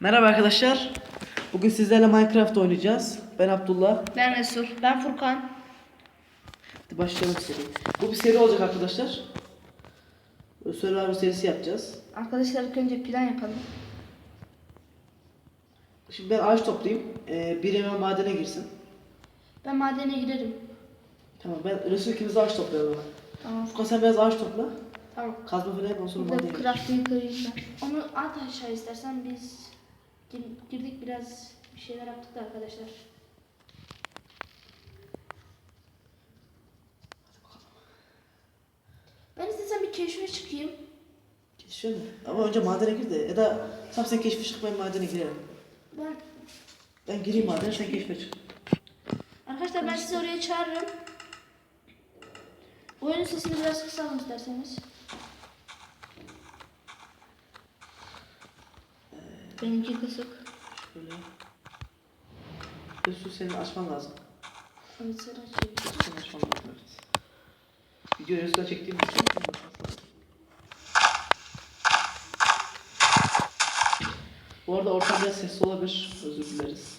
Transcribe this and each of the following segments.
Merhaba arkadaşlar. Bugün sizlerle Minecraft oynayacağız. Ben Abdullah. Ben Resul. Ben Furkan. Hadi başlayalım seri. Bu bir seri olacak arkadaşlar. Survivor serisi yapacağız. Arkadaşlar ilk önce plan yapalım. Şimdi ben ağaç toplayayım. Ee, biri hemen madene girsin. Ben madene girerim. Tamam ben Resul ikimiz ağaç toplayalım. Tamam. Furkan sen biraz ağaç topla. Tamam. Kazma falan yap ondan sonra Burada madene gir. crafting kırayım ben. Onu at aşağı istersen biz girdik biraz bir şeyler yaptık da arkadaşlar. Ben istesem bir keşfe çıkayım. Keşfet mi? Ama önce madene gir de. Ya da tam sen keşfe çık ben madene girerim. Ben Ben gireyim madene sen keşfe çık. arkadaşlar ben sizi oraya çağırırım. Oyunun sesini biraz kısalım isterseniz. Benimki kısık. Şöyle. Resul senin açman lazım. Evet sen açayım. Resul açman lazım evet. Video Resul'a çektiğim için. Bu arada ortam biraz sessiz olabilir. Özür dileriz.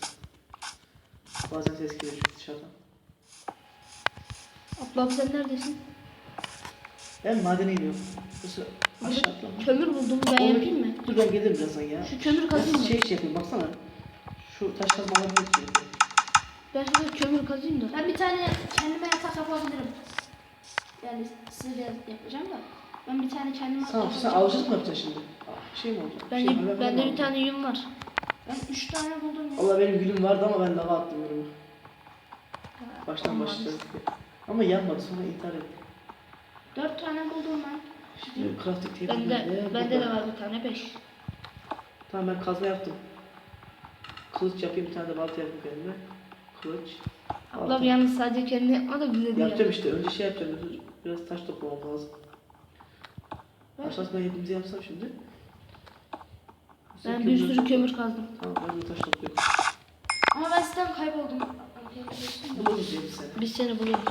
Bazen ses geliyor çünkü dışarıdan. Abla sen neredesin? Ben madene gidiyorum. Resul aşağı atlama. Kömür buldum ben Oğlum, yapayım mı? Dur ben gelirim birazdan ya. Şu kömür Ben kazayım mı? şey şey yapayım baksana. Şu taş kazmaları yapayım. Ben şurada kömür kazayım da. Ben bir tane kendime yatak yapabilirim. Yani size de yapacağım da. Ben bir tane kendime Tamam sen avcılık mı yapacaksın şimdi? Aa, Şey mi olacak? Ben şey mi? de, Ben- bende ben- bir tane yün var. Ben üç tane buldum ya. Allah benim gülüm vardı ama ben lava attım gülümü. Baştan Olmaz. Ama yanmadı sonra intihar ettim. Dört tane buldum ben. Şimdi crafting table Bende, nerede? bende de var bir tane beş. Tamam ben kazma yaptım. Kılıç yapayım bir tane de balta yapayım kendime. Kılıç. Ablam balta. yalnız sadece kendi yapma da bize diyor. Yapacağım işte önce şey yapacağım. Biraz taş toplamam lazım. Ben- Aşağısına hepimizi yapsam şimdi. Ben bir sürü kömür kazdım. Tamam ben de taş topluyorum. Ama ben sizden kayboldum. Buluruz sene. Biz seni buluyoruz.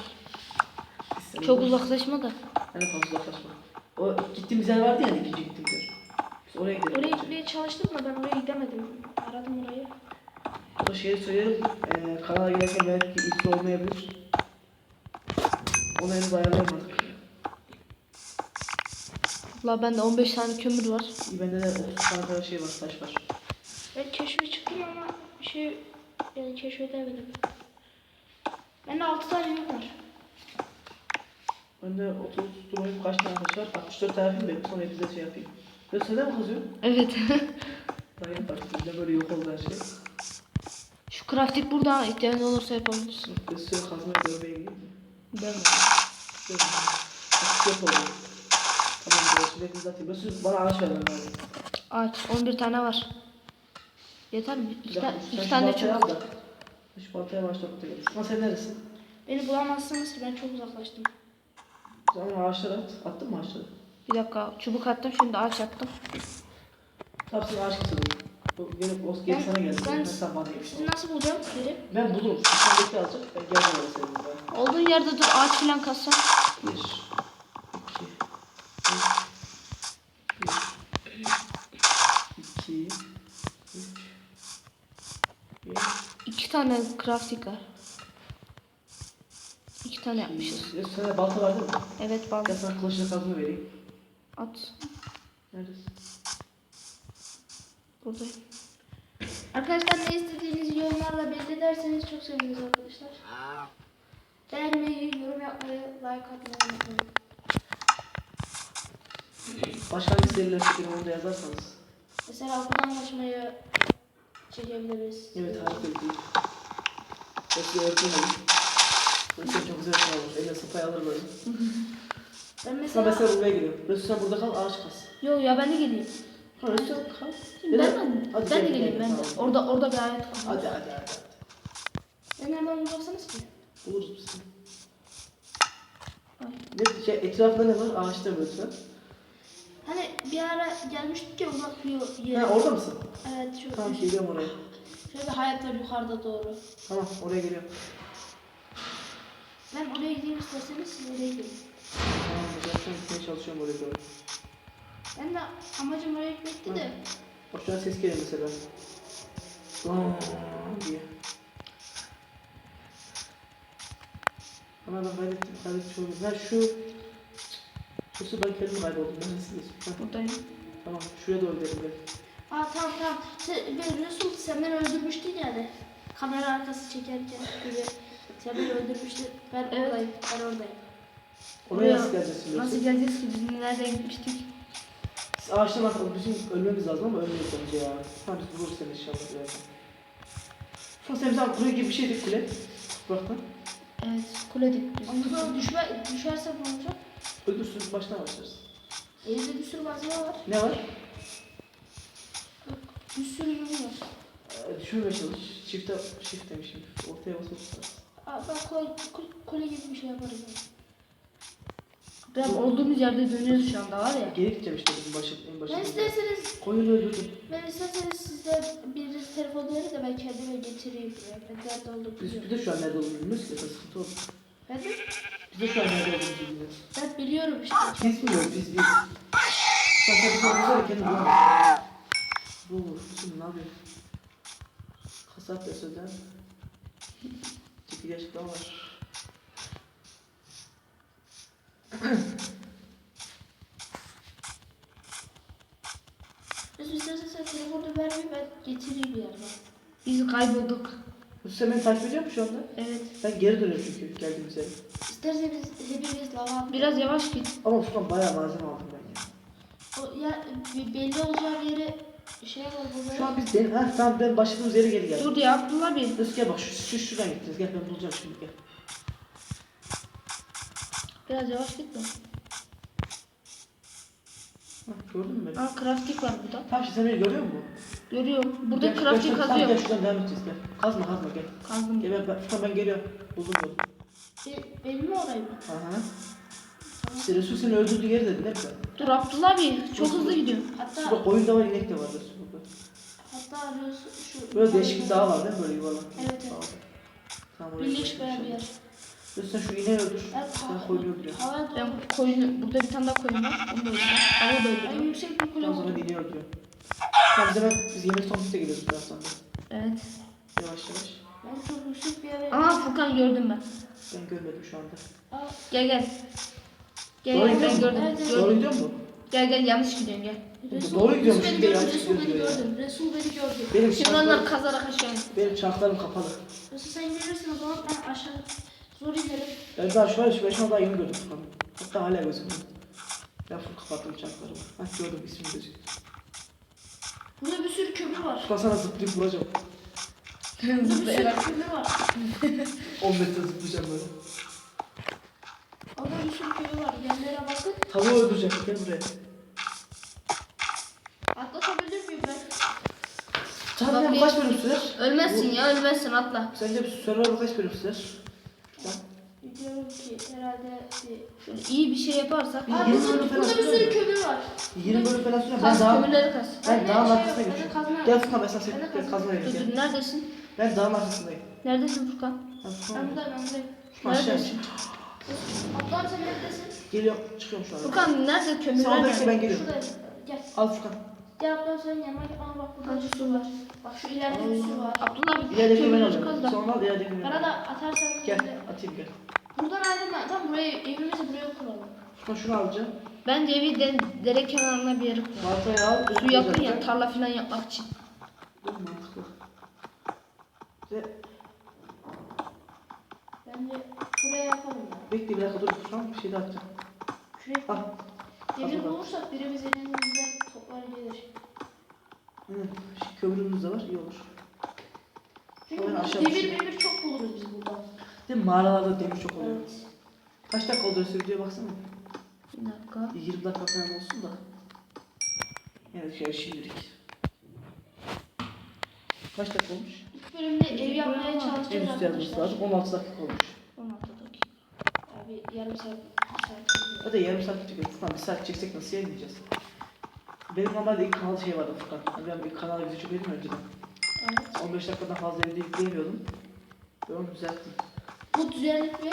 Bir sene Çok buluruz. uzaklaşma da. Hani fazla uzaklaşma. O gittiğimiz yer vardı ya hani ikinci gittiğimiz yer. Biz oraya gidelim. Oraya gitmeye çalıştım da ben oraya gidemedim. Aradım orayı. O şeyi söyleyelim. Ee, kanala girerken belki ilk olmayabilir. Onu henüz ayarlayamadık. Abla bende 15 tane kömür var. İyi bende de 30 tane daha şey var, taş var. Ben keşfe çıktım ama bir şey yani keşfedemedim. Bende 6 tane yün var. Bende 30 durmayıp kaç tane taş var? 64 tane yapayım da sonra bize şey yapayım. Ve sen de mi kazıyorsun? Evet. Dayım bak bizde böyle yok oldu her şey. Şu crafting burada ihtiyacın olursa yapabilirsin. Suya kazma görmeye gideyim. Ben Yok. Artık yok oldu. Tamam şimdi hepinizi atayım. Mesut bana ağaç ver abi. Ağaç 11 tane var. Yeter mi? İki, ta- iki tane baltayı çok. da. Şu baltaya başlatıp da gelirsin. Ama sen neresin? Beni bulamazsınız ki ben çok uzaklaştım. O zaman ağaçları at. Attın mı ağaçları? Bir dakika çubuk attım şimdi ağaç yaptım. Tamam sen ağaç keselim. Bu gelip o geri Ben- sana geldi. ben- Ben, sen bana. Sizi nasıl bulacağım geri? Ben bulurum. Sen bekle azıcık. Ben geldim oraya senin buraya. Olduğun yerde dur ağaç falan kassam. Bir. iki, bir, iki, üç, bir, İki tane crafting var. Tane yapmışız. iki. Ya Sana balta var değil mi? Evet bal. Gel sana kılıçla kazma vereyim. At. Neredesin? Buradayım. Arkadaşlar ne istediğinizi yorumlarla belli ederseniz çok seviniriz arkadaşlar. Beğenmeyi, yorum yapmayı, like atmayı unutmayın. Başka hangi seriler çekelim onu da yazarsanız. Mesela okuldan kaçmayı çekebiliriz. Evet harika bir. Peki öğretmenim. Mesela çok güzel olur. Eline sopayı alır böyle. Ben Sen mesela... mesela buraya gidiyorum. Resul sen burada kal ağaç kas. Yok ya ben de geleyim. Ha Resul kal. Ben Ya da- de, Hadi ben de gel, geleyim gel, ben de. tamam. Orada orada bir hayat var. Hadi hadi hadi. Ben nereden bulacaksınız ki? Buluruz biz seni. Ay. Ne, şey, etrafında ne var? Ağaçta mı lütfen? Hani bir ara gelmiştik ya uzak bir yere. Ha orada mısın? Evet şu, Tamam geliyorum oraya. şöyle bir hayat var yukarıda doğru. Tamam oraya geliyorum. Ben oraya gideyim isterseniz siz oraya gidin. Tamam zaten gitmeye çalışıyorum oraya doğru. Ben de amacım oraya gitmekti de Bak şu an ses geliyor mesela. Aa diye. Ama ben kaybettim, kaybetmiş oldum. Ben şu... Şu ben kendim kayboldum. Ben nasıl Buradayım. Tamam, şuraya doğru gidelim gel. Aa tamam tamam. Sen, ben Resul sen beni öldürmüştün yani. Kamera arkası çekerken gibi. Sen beni öldürmüştün. Ben Evet. oradayım. Ben oradayım. Oraya nasıl geleceğiz şimdi? Nasıl geleceğiz ki biz nereden gitmiştik? Biz ağaçtan atladık. Bizim ölmemiz lazım ama ölmeyiz bence ya. Tamam biz buluruz seni inşallah birazdan. Şu an sen bize kule gibi bir şey dik kule. Bıraktan. Evet kule dik. Ondan sonra düşme, düşersem ne olacak? Öldürsün baştan başlarız. Elimde bir sürü malzeme var. Ne var? Bir sürü yum var. Ee, düşürmeye çalış. Shift'e, shift demişim. Ortaya basıp tutarız. Aa, ben kole, kole, kole gibi bir şey yaparım. yani. Ben olduğumuz yerde dönüyoruz şu anda var ya. Geri gideceğim işte bizim başın, en Ben başında. isterseniz, Koyunu öldürdüm. ben isterseniz sizden bir telefon verin de ben kendime getireyim. Ben nerede olduğumu Biz, biliyorum. biz de şu an nerede olduğumuzu bilmiyoruz ki. Sıkıntı oldu. Ben de, Biz de şu an nerede olduğumuzu bilmiyoruz. ben biliyorum işte. Biz biliyoruz biz biz. Sen tabii sorumuza da kendi bulamazsın. Bu, şimdi ne yapıyor? Kasap ve Çekili açıklama var. Resul istersen sen telefonu vermeyi ben getireyim bir yerden. Biz kaybolduk. Sen beni takip ediyor musun şu anda? Evet. Ben geri dönüyorum çünkü geldiğimiz yere. İsterseniz hepimiz lava Biraz yavaş git. Ama Furkan bayağı malzeme aldım ben ya. O ya bir belli olacağı yere şey var burada. Şu an biz den ha tamam ben başladığımız yere geri geldim. Dur ya Abdullah bir. Özgür gel bak şu, şu şuradan gittiniz gel ben bulacağım şimdi gel. Biraz yavaş git. Ha, gördün mü beni? Aa crafting var burada. Tamam şimdi sen beni görüyor musun? Görüyorum. Burada Gel, crafting gel, tamam, Gel kazıyor. şuradan devam edeceğiz gel. Kazma kazma gel. Kazdım. Gel ben, ben, Furkan ben geliyorum. Buldum yolu. Be, benim mi orayı mı? Aha. İşte Resul seni öldürdüğü yeri dedin hep ben. Dur Abdullah bir. Çok hızlı gidiyor. Hatta Şurada koyun da var inek de var Resul burada. hatta Resul şu Böyle değişik bir dağ var değil mi böyle yuvarlak? Evet, evet. Dağ var. Tamam oraya birleş gidelim bayağı bir yer. Sen şu ineği öldür. Evet, Sen koyunu öldür. ya. Ben koyunu, burada bir tane daha koyun var. Onu da öldürüyorum. Hava da En öldürüyorum. yüksek bir kule Tamam sonra oldu. ineği öldürüyor. Tamam biz hemen biz yemek son bitte geliyoruz birazdan da. Evet. Yavaş yavaş. Ben çok yüksek bir yere... Aa Furkan gördüm ben. Ben görmedim şu anda. Aa, Gel gel. Gel Doğru gel gidiyor ben mu? gördüm. Evet, evet. Doğru gördüm. gidiyor mu? Gel gel yanlış gidiyorsun gel. Resul, Doğru gidiyormuş, Resul beni bir de gördü. yanlış Resul beni gidiyor ya. gördü. Resul beni gördü. Benim Şimdi onlar kazarak aşağı benim çarklarım kapalı. Resul sen gelirsin o zaman ben aşağı zor inerim. Ben daha şu an şu an daha yeni gördüm Furkan'ı. Hatta hala gözükmüyor. Ben full kapattım çarklarımı. Hah gördüm ismini gözüktü. Burada bir sürü kömür var. Furkan sana zıplayıp vuracağım. Burada bir sürü kömür var. 10 metre zıplayacağım böyle. Orada bir sürü kömür var. Yerlere bakın. Tavuğu öldüreceğim gel buraya. Atlatabilir miyim ben? Çarklar Bak, kaç bölüm sürer? Ölmezsin ya ölmezsin atla. Sence bir server kaç bölüm sürer? Biliyorum ki herhalde bir... Şöyle iyi bir şey yaparsak. Bir Aa, yirmi burada, bölüm falan burada bir sürü mu? kömür var. 20 bölüm falan sürer. Ben Kas daha... kömürleri kas. Ben Bende dağın şey arkasına geçiyorum. kazma Gel. Furkan ben sana kazma kazma Dur vereyim gel. neredesin? Ben dağın arkasındayım. Neredesin Furkan? Ben Ben buradayım, ben buradayım. Aşağı Neredesin? Ablam sen neredesin? Geliyorum çıkıyorum şu an. Furkan nerede kömürler Sağdaki nerede? ben geliyorum. Şuradayım. Gel. Al Furkan. Gel ablam sen yanıma gel. Aa bak burada bir sürü var. Bak şu ileride bir sürü var. Abdullah bir İlerideki ben kömürleri kaz da. Sonra al ilerideki ben Bana da atarsan Gel atayım gel. Buradan ayrılma. Tam buraya evimizi buraya kuralım. Furkan şunu alacağım. Bence evi de, dere kenarına bir yere koy. Baltayı al. Su yakın ya tarla falan yapmak için. Dur mantıklı. Ve Bence buraya yapalım ya. bekle bir dakika dur. Şu an bir şey daha atacağım. Şuraya Al. demir Hazır bulursak birimiz elimizden toplar gelir. Hı, şu kömürümüz de var iyi olur. Çünkü Hemen aşağı demir düşün. demir çok buluruz biz burada. Değil mi? Mağaralarda demir çok oluyor. Evet. Kaç dakika oldu Resul videoya baksana. Bir dakika. Bir 20 dakika falan olsun da. Yani şey şimdilik. Kaç dakika olmuş? Bölümde ev yapmaya En çalışacağız üst yazması arkadaşlar. lazım. 16 dakika olmuş. 16 dakika. Abi yarım saat, bir saat. Hadi yarım saat çekiyor. Furkan bir saat çeksek nasıl yayınlayacağız? Benim normalde ilk kanal şey vardı Furkan. Ben bir kanala video çekiyordum önceden. Evet. 15 dakikadan fazla video yükleyemiyordum. Ben onu düzelttim. Bu düzenlik mi?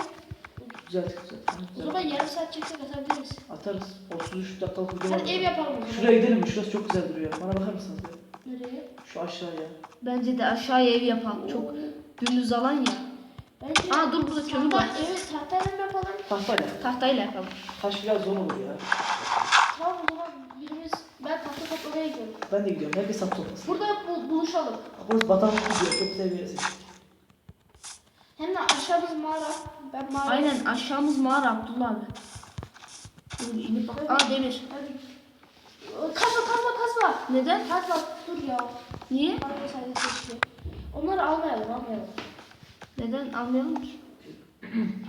Düzelttik düzelttik. O düzelttik. zaman yarım saat çeksek atabiliriz. Atarız. 33 dakikalık video var. Hadi ev yapalım o zaman. Şuraya gidelim mi? Şurası çok güzel duruyor. Bana bakar mısınız? bir? Şu aşağıya. Bence de aşağıya ev yapalım. Çok dümdüz alan ya. Bence Aa dur burada kömür var. tahta, evet tahtayla mı yapalım? Tahtayla. Tahtayla yapalım. Taş biraz zor olur ya. Tamam o zaman birimiz ben tahta toplamaya gidiyorum. Ben de gidiyorum. Herkes sap toplasın. Burada bu, buluşalım. Burası bataklık gidiyor. Çok güzel bir yer seçtik. Hem de aşağımız mağara. Ben mağara. Aynen aşağımız mağara Abdullah abi. Dur inip bak. Aa demir. Hadi. Kazma kazma kazma. Neden? Kazma dur ya. Niye? Araba sadece seçti. Onları almayalım almayalım. Neden almayalım ki?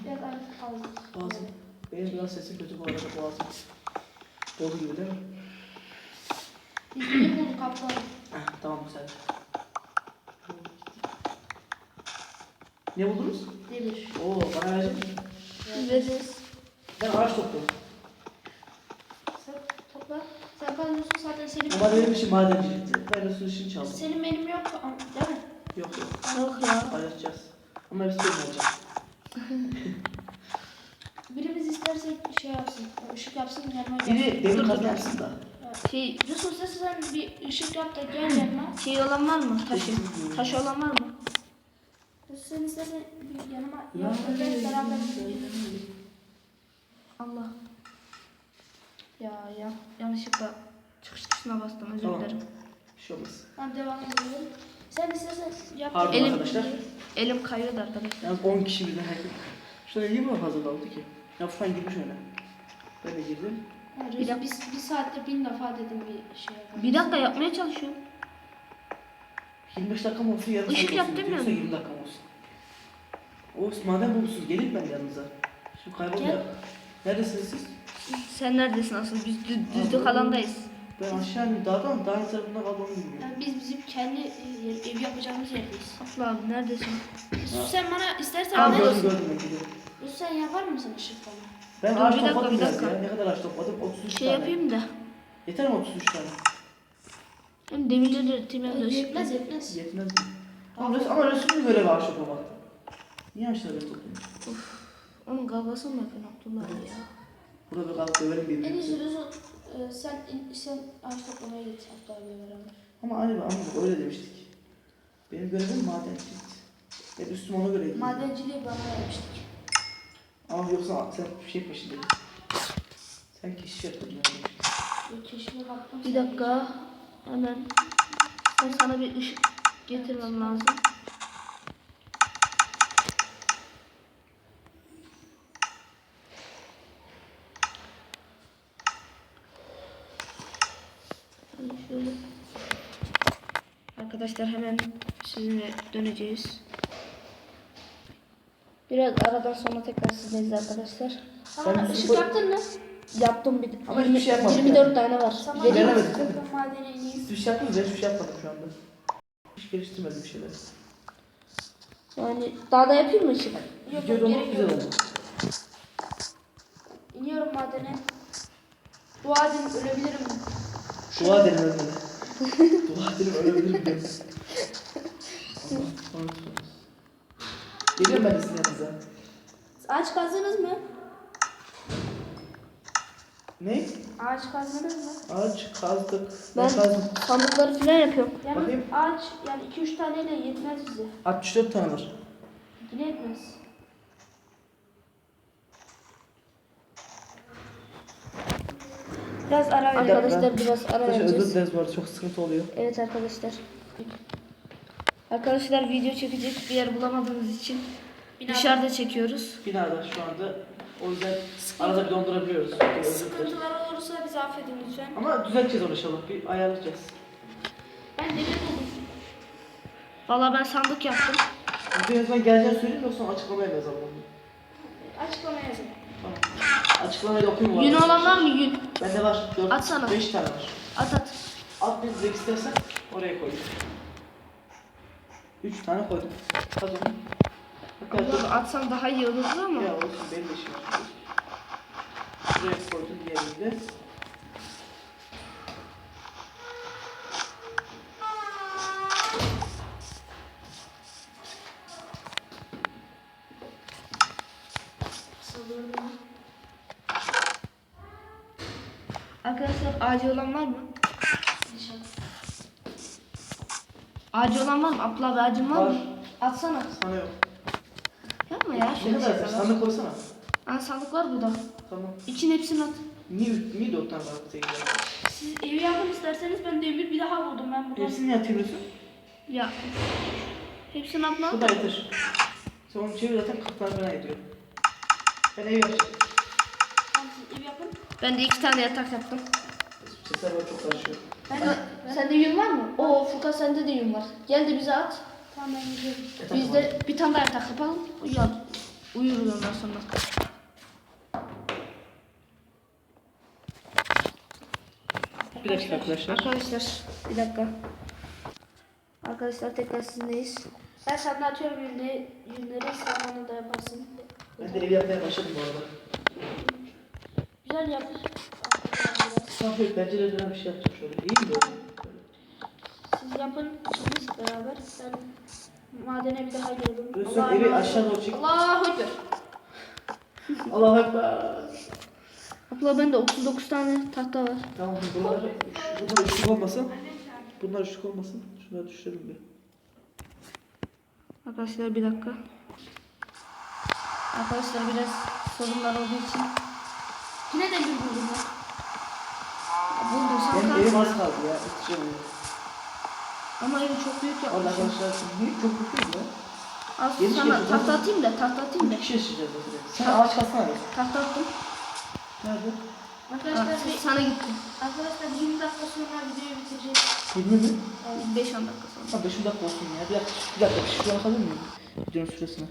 Biraz artık aldık. Boğazım. Benim biraz sesim kötü bu arada boğazım. Dolu gibi değil mi? Biz iyi bulduk kaptanı. Heh, tamam güzel. Ne buldunuz? Demir. Oo bana verecek misin? Veririz. Ben ağaç topluyorum. Sen topla. Sen kazıyorsun zaten senin. Ama benim için madencilikti. Ben de su işini çaldım. Senin benim yok değil mi? Yok yok. Yok ya. Paylaşacağız. Ama hepsi benim olacak. Birimiz isterse şey yapsın. Işık yapsın yanıma Biri gelsin. demir kazma yapsın da. Şey, Yusuf sen- sen bir ışık yap da gel yanıma. şey olan var mı? Taşı. Taşı olan var mı? Yusuf sen istersen bir yanıma yap da gel beraber gidelim. Allah. Ya ya yanlışlıkla tuşuna bastım özür Tamam. dilerim. Bir şey olmaz. Ben devam edelim. Sen istersen yap. Pardon Elim- arkadaşlar. Elim kayıyordu arkadaşlar. Yalnız 10 kişi birden herkes. Şuraya niye mi fazla kaldı ki? Ya şu an girmiş öyle. Ben de girdim. Bir Bir dakika. Bir saatte bin defa dedim bir şey yapalım. Bir dakika yapmaya çalışıyorum. 25 dakika mı olsun yarım Işık saat yap olsun. demiyor Yoksa musun? 20 dakika mı olsun? O madem bulmuşsunuz gelin ben yanınıza. Şimdi kaybolma. Gel. Neredesiniz siz? Sen neredesin asıl? Biz düz, düzlük alandayız. Ben aşağı indim dağdan dağın tarafından kalmamı bilmiyorum. Yani biz bizim kendi e, ev yapacağımız yerdeyiz. Abdullah abi neredesin? Yusuf sen bana istersen ne gördüm gördüm ben gidiyorum. Yusuf sen yapar mısın ışık bana? Ben Dur, ağaç bir dakika, topladım bir biraz dakika. ya. Ne kadar ağaç topladım? 33 Şey tane. yapayım da. Yeter mi 33 tane? Hem demirleri üreteyim de ışık. Yetmez yetmez. Yetmez mi? Ama, res ama Resul'ün görevi ağaç toplamakta. Niye ağaçları topluyorsun? Onun kavgasını mı yapıyorsun Abdullah abi ya? Burada bir kalk dövelim En birbirimizi. iyisi Yusuf e, sen sen ağaç toplamaya git Abdü abiyle beraber. Ama aynı ama öyle demiştik. Benim görevim madencilikti. Hep üstüm ona göreydi. Madenciliği bana vermiştik. Ama yoksa sen bir şey peşindeydin. Sen keşif yapıyordun. Bir keşime baktım. Bir dakika. Hemen. Ben sana bir ışık getirmem lazım. Hani şöyle. Arkadaşlar hemen sizinle döneceğiz. Biraz aradan sonra tekrar sizinleyiz arkadaşlar. Ben ışık bu- yaptın mı? Yaptım bir Ama hiçbir şey yapmadık 24 tane var. Tamam. Vereyim mi? Gelemedik. Bakın madene ineyim. Siz bir şey yaptınız ben hiçbir şey yapmadım şu anda. Hiç geliştirmedim bir şeyler. Yani daha da yapayım mı ışık? Yok Video yok olmak gerek güzel yok. oldu. İniyorum madene. Dua edin ölebilirim. Dua edelim ölmedi. Edelim ölebilirim unutmayın. Geliyorum ben sizin yanınıza. Ağaç kazdınız mı? Ne? Ağaç kazdınız mı? Ağaç kazdık. Ben, Ben kazdım. sandıkları falan yapıyorum. Yani Bakayım. ağaç yani 2-3 taneyle yetmez bize. 64 tane var. Yine yetmez. Biraz ara Bir dakika. Arkadaşlar biraz ara Arkadaşlar özür vereceğiz. dileriz bu arada çok sıkıntı oluyor. Evet arkadaşlar. Arkadaşlar video çekecek bir yer bulamadığımız için Binada- dışarıda çekiyoruz. Binada şu anda o yüzden arada bir dondurabiliyoruz. Sıkıntılar olursa bizi affedin lütfen. Ama düzelteceğiz onu inşallah. Bir ayarlayacağız. Ben demir buldum. Valla ben sandık yaptım. Bir en son geleceğini söyleyeyim yoksa açıklamaya yazalım? Açıklama yazın. Tamam. Açıklamayı da okuyayım mı? Yün olan var mı yün? Bende var. 4, Atsana. 5 tane var. At at. At bir direkt istersen oraya koy. 3 tane koydum. Hadi onu. Atsan daha iyi olurdu ama. Ya olsun benim de işim var. Buraya koydum diğerini acil olan var mı? İnşallah. Ağacı olan var mı? Abla abi ağacın var, Var. mı? Atsana. Sana yok. Yapma ya Ne şöyle kadar? şeyler. Sandık koysana. Aa, sandık var burada. Tamam. İçine hepsini at. Niye, niye dört tane var bize gidiyor? Siz evi yapın isterseniz ben demir bir daha buldum ben buradan. Hepsini niye atıyorsun? Ya. Hepsini atma. Bu da yeter. Onu çevir zaten 40 tane falan ediyor. Ben ev yapacağım. Tamam siz ev yapın. Ben de iki tane yatak yaptım. Sesler var çok karışıyor. Ben Ha, Sende yün var mı? Oo Furkan sende de yün var. Gel de bize at. Tamam ben gidiyorum. Yatak Biz var. de bir tane daha yatak yapalım. Uyuyalım. Uyuruz ondan sonra. Bir dakika arkadaşlar. Arkadaşlar bir dakika. Arkadaşlar tekrar sizinleyiz. Ben sana atıyorum yünleri, yünleri sen onu da yaparsın. Ben de ev yapmaya başladım bu arada. Güzel yap. Şöyle pencerelerden bir şey yapacağım şöyle. İyi mi böyle? Siz yapın ikiniz beraber. Ben madene bir daha. Böyle sen evi aşağı doğru çek. Allahu Ekber. Allah'a ekber. Abla bende 39 tane tahta var. Tamam bunlar, bunlar ışık olmasın. Bunlar ışık olmasın. Şunları düşürelim bir. Arkadaşlar bir dakika. Arkadaşlar biraz sorunlar olduğu için. Yine de bir buldum ben. Buldum Benim sanki. evim az kaldı ya. Onu. Ama evi çok büyük Orada yapmışım. arkadaşlar niye çok kötü ya? Az Yeni sana şey- tahta atayım da tahta atayım da. Bir kişi yaşayacağız mesela. Sen ağaç kalsana be. Tahta attım. Nerede? Arkadaşlar bir, sana gitti. arkadaşlar 20 dakika sonra videoyu bitireceğiz. 20 mi? 5-10 dakika sonra. Ha 5 dakika olsun ya. Bir dakika, bir dakika bir şey bakabilir miyim? Videonun süresine.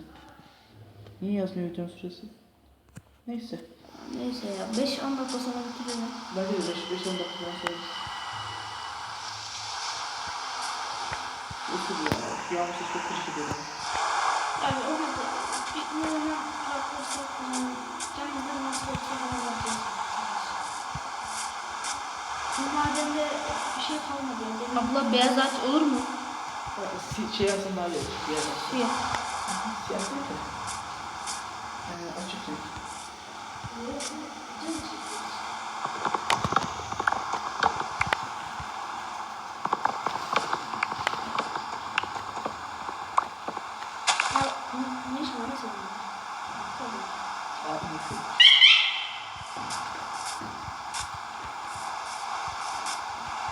Niye yazmıyor videonun süresi? Neyse. Neyse ya 5-10 dakika sonra bitiriyorum. Bence de 5 5 10 dakika falan söyleriz. Usul ya. Şu an ses çok kötü geliyor. Yani o yüzden ürünü bırakırsak kendimizden nasıl olsa falan bakacağız. Bu madende bir şey kalmadı yani. Abla beyaz ağaç olur mu? Si- Şey yapsam daha iyi olur. Bir yerden. Siyah. Siyah mi? Ee, açık renk. Ha, ne- ne iş var? Nasıl? Tabii. Aa, neyse.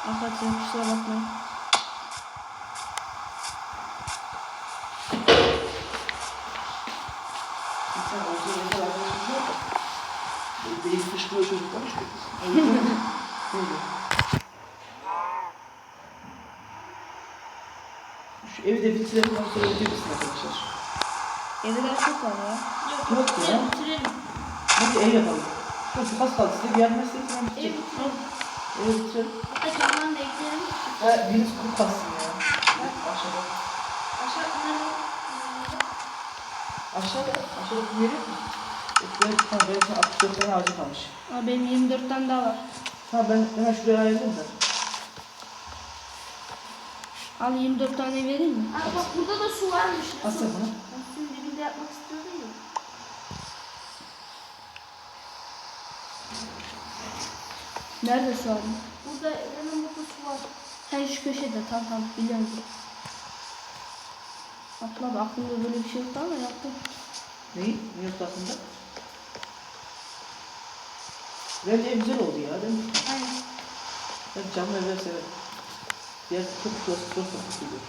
Arkadaşlar kusura bakmayın. Bir tane orta renkli arkadaşımız var da. Böyle Beyin fışkırıyor çocuklar işte. O yüzden böyle. Şu evi de bitirelim ondan sonra bitirirsin arkadaşlar. Evde daha çok var ya. Yok, Yok ya. bitirelim, bitirelim. Hadi ev yapalım. Çok az kaldı size bir yardım etseniz ben Ev bitecek. bitirelim. Evi bitirelim. Hatta camdan da ekleyelim. Ha birisi kuru kalsın ya. Aşağıda. Aşağı nerede? Aşağıda. Aşağıda bir yeri Ben, tamam benim sana 64 tane ağacı kalmış. Aa, benim 24 tane daha var. Tamam ben hemen şuraya ayırdım da. Al 24 tane vereyim mi? Aa bak burada da su varmış. Asıl bunu. Ben suyun dibinde yapmak istiyordum ya. Nerede su abi? Burada hemen burada su var. Sen şu köşede tamam tamam biliyorum. Abla abi aklımda böyle bir şey yoktu ama yaptım. Neyi? Ne yoktu aklında? Bence güzel oldu ya değil mi? Aynen. Ben camlı evler severim. Diğer çok şurası çok çok geliyor.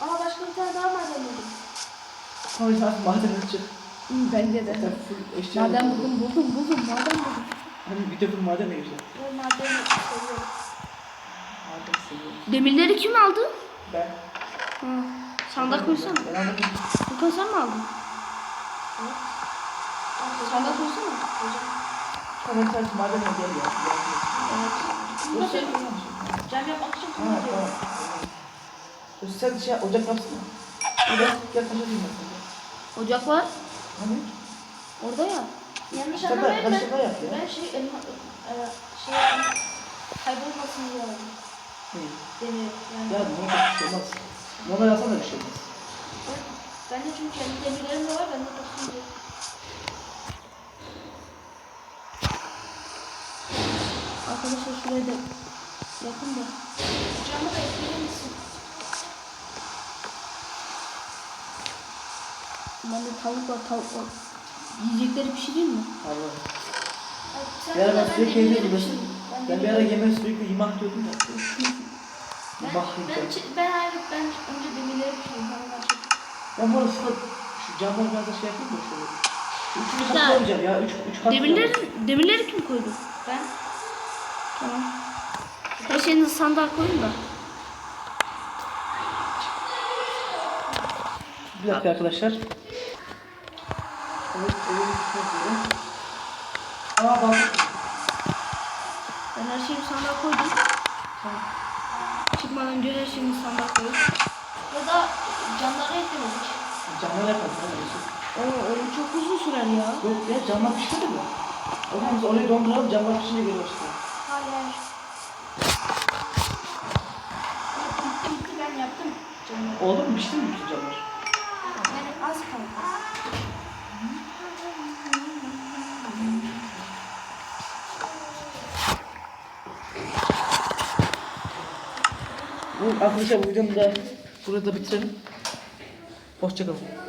Aa başka bir tane daha maden buldum. İşte artık maden açık. Hı, bence de. Zaten full eşya. Maden buldum buldum buldum maden buldum. Hani bir de full maden ne güzel. Ben madeni seviyorum. Maden seviyorum. Demirleri kim aldı? Ben. Ha. Sandık koysana. Ben anladım. Furkan sen mi aldın? Sandık koysana. Tamam sen maden gel ya. Evet. Şey. Cam yapmak için Ha tamam. Sen şey ocak yapsana. Gel gel taşa diyeyim ben sana. Ocak var. Hani? Orada ya. Yanlış anlamayın ben ben. ya. Ben şey elma, e, şey kaybolmasın diye aldım. Demir yani. Ya ne olacak bir şey olmaz. Alsan da bir şey olmaz. Ben de çünkü kendi demirlerim de var. Ben de takayım Arkadaşlar şuraya da Yakın da. Camı da ekleyelim misin? Bende tavuk var tavuk var. Yiyecekleri pişireyim mi? Allah. De ben sürekli evde pişireyim. Ben Ben bir ara yemeğe sürekli yemek diyordum ya. Ben, Yemek ben, ben hayır ben önce demirleri pişireyim. Ben bu arada şu camları biraz da şey yapayım mı şöyle? Üçünü Ya. katlamayacağım ya. Üç, üç kat Demirleri, demirleri kim koydu? Ben Tamam. Her şeyinizi sandığa koyun da. Bir dakika arkadaşlar. Evet, evet. Aa bak. Ben her şeyi sandığa koydum. Çıkmadan önce her şeyini sandığa koydum. ya da camları eklemedik. Camlar yapalım. Oo, öyle çok uzun sürer ya. Yok ya camlar pişmedi mi? O zaman biz orayı donduralım camlar pişince geri hayır. Bitti, ben yaptım camları. Oldu mu? Pişti mi bütün camlar? Yani az kaldı. Bu arkadaşlar bu videomu da burada bitirelim. Hoşçakalın.